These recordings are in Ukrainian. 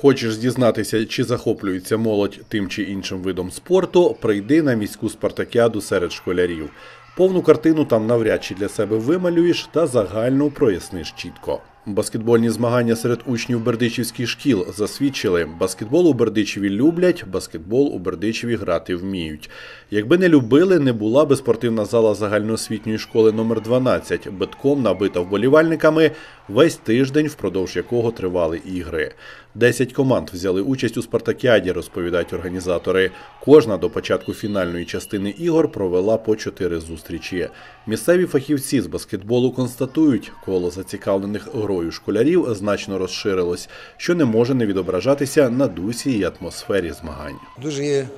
Хочеш дізнатися, чи захоплюється молодь тим чи іншим видом спорту, прийди на міську спартакіаду серед школярів. Повну картину там навряд чи для себе вималюєш та загальну проясниш чітко. Баскетбольні змагання серед учнів бердичівських шкіл засвідчили, баскетбол у Бердичеві люблять, баскетбол у Бердичеві грати вміють. Якби не любили, не була би спортивна зала загальноосвітньої школи номер 12 битком набита вболівальниками весь тиждень, впродовж якого тривали ігри. Десять команд взяли участь у спартакіаді, розповідають організатори. Кожна до початку фінальної частини ігор провела по чотири зустрічі. Місцеві фахівці з баскетболу констатують, коло зацікавлених грою школярів значно розширилось, що не може не відображатися на дусі і атмосфері змагань. Дуже є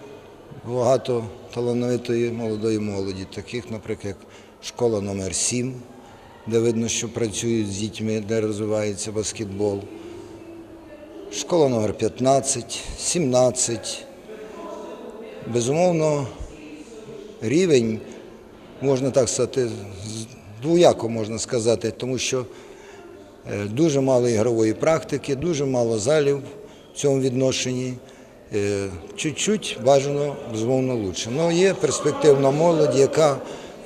багато талановитої молодої молоді, таких, наприклад, як школа номер 7 де видно, що працюють з дітьми, де розвивається баскетбол. Школа номер 15, 17. Безумовно, рівень, можна так сказати, двояко можна сказати, тому що Е, Дуже мало ігрової практики, дуже мало залів в цьому відношенні. Е, Чуть-чуть бажано, безумовно, лучше. Але є перспективна молодь, яка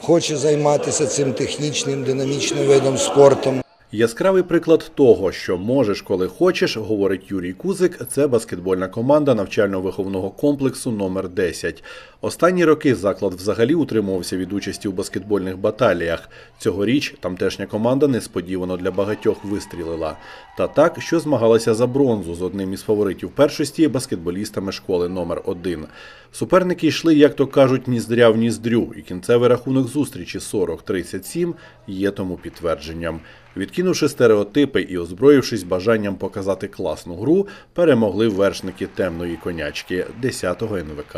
хоче займатися цим технічним, динамічним видом спорту. Яскравий приклад того, що можеш, коли хочеш, говорить Юрій Кузик. Це баскетбольна команда навчально-виховного комплексу номер 10 Останні роки заклад взагалі утримувався від участі у баскетбольних баталіях. Цьогоріч тамтешня команда несподівано для багатьох вистрілила. Та так, що змагалася за бронзу з одним із фаворитів першості баскетболістами школи номер 1 Суперники йшли, як то кажуть, ніздря в ніздрю, і кінцевий рахунок зустрічі 40-37 є тому підтвердженням. Відкинувши стереотипи і озброївшись бажанням показати класну гру, перемогли вершники темної конячки 10-го НВК.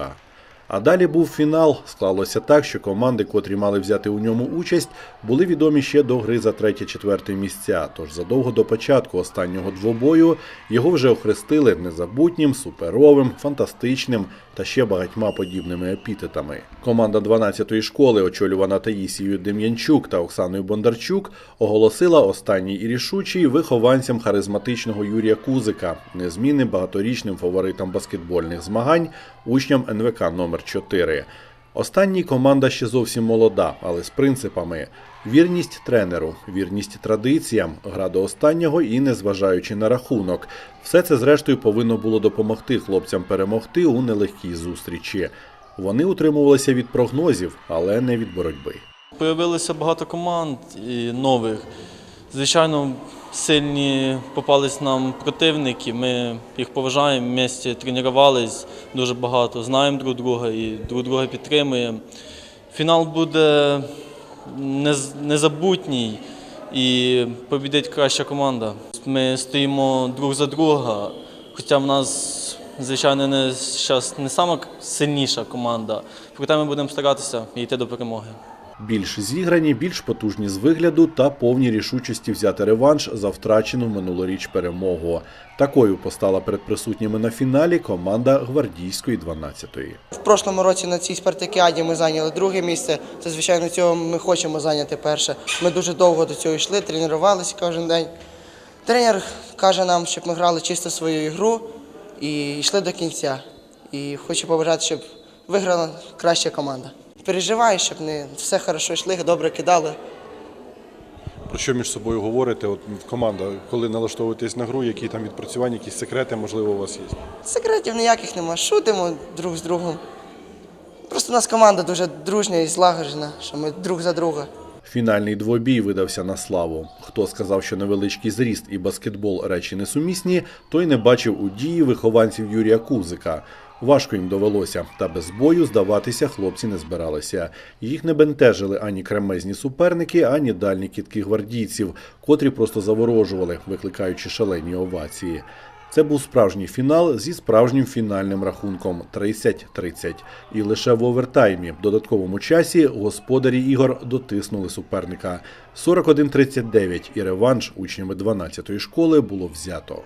А далі був фінал. Склалося так, що команди, котрі мали взяти у ньому участь, були відомі ще до гри за третє-четверте місця. Тож задовго до початку останнього двобою його вже охрестили незабутнім, суперовим, фантастичним та ще багатьма подібними епітетами. Команда 12-ї школи, очолювана Таїсією Дем'янчук та Оксаною Бондарчук, оголосила останній і рішучий вихованцям харизматичного Юрія Кузика, незмінним багаторічним фаворитом баскетбольних змагань, учням НВК номер 4 Останній команда ще зовсім молода, але з принципами: вірність тренеру, вірність традиціям, гра до останнього і незважаючи на рахунок. Все це зрештою повинно було допомогти хлопцям перемогти у нелегкій зустрічі. Вони утримувалися від прогнозів, але не від боротьби. Появилося багато команд і нових. Звичайно, сильні попались нам противники. Ми їх поважаємо, місті тренувались дуже багато, знаємо друг друга і друг друга підтримуємо. Фінал буде незабутній і побідить краща команда. Ми стоїмо друг за друга, хоча в нас, звичайно, не, зараз не сама сильніша команда, проте ми будемо старатися йти до перемоги. Більш зіграні, більш потужні з вигляду та повні рішучості взяти реванш за втрачену минулоріч перемогу. Такою постала перед присутніми на фіналі команда гвардійської 12-ї. В прошлому році на цій спартакіаді ми зайняли друге місце. Це, звичайно, цього ми хочемо зайняти перше. Ми дуже довго до цього йшли, тренувалися кожен день. Тренер каже нам, щоб ми грали чисто свою ігру і йшли до кінця. І хочу побажати, щоб виграла краща команда. Переживаю, щоб не все хорошо йшли, добре кидали. Про що між собою говорите? От команда, коли налаштовуєтесь на гру, які там відпрацювання, якісь секрети, можливо, у вас є? Секретів ніяких нема. Шутимо друг з другом. Просто у нас команда дуже дружня і злагоджена, що ми друг за друга. Фінальний двобій видався на славу. Хто сказав, що невеличкий зріст і баскетбол речі несумісні, той не бачив у дії вихованців Юрія Кузика. Важко їм довелося, та без бою здаватися хлопці не збиралися. Їх не бентежили ані кремезні суперники, ані дальні кітки гвардійців, котрі просто заворожували, викликаючи шалені овації. Це був справжній фінал зі справжнім фінальним рахунком 30-30. І лише в овертаймі, в додатковому часі, господарі ігор дотиснули суперника 41-39, і реванш учнями 12-ї школи було взято.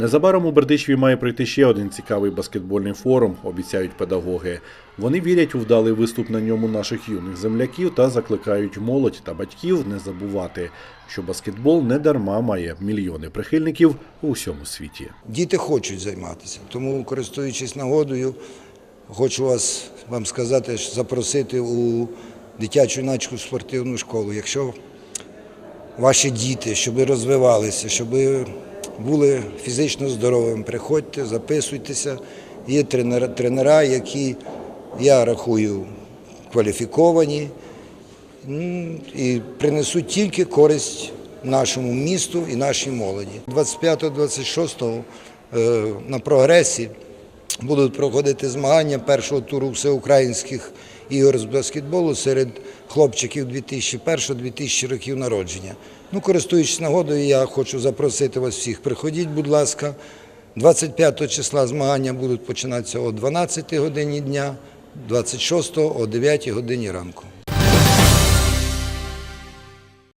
Незабаром у Бердичеві має пройти ще один цікавий баскетбольний форум, обіцяють педагоги. Вони вірять у вдалий виступ на ньому наших юних земляків та закликають молодь та батьків не забувати, що баскетбол не дарма має мільйони прихильників у всьому світі. Діти хочуть займатися, тому, користуючись нагодою, хочу вас вам сказати, запросити у дитячу юнацьку спортивну школу. Якщо ваші діти, щоб розвивалися, щоб були фізично здоровими, приходьте, записуйтеся. Є тренера, які я рахую кваліфіковані і принесуть тільки користь нашому місту і нашій молоді. 25-26 е, на прогресі будуть проходити змагання першого туру всеукраїнських ігор з баскетболу серед хлопчиків 2001-2000 років народження. Ну, користуючись нагодою, я хочу запросити вас всіх. Приходіть, будь ласка. 25 числа змагання будуть починатися о 12 годині дня, 26 о 9 годині ранку.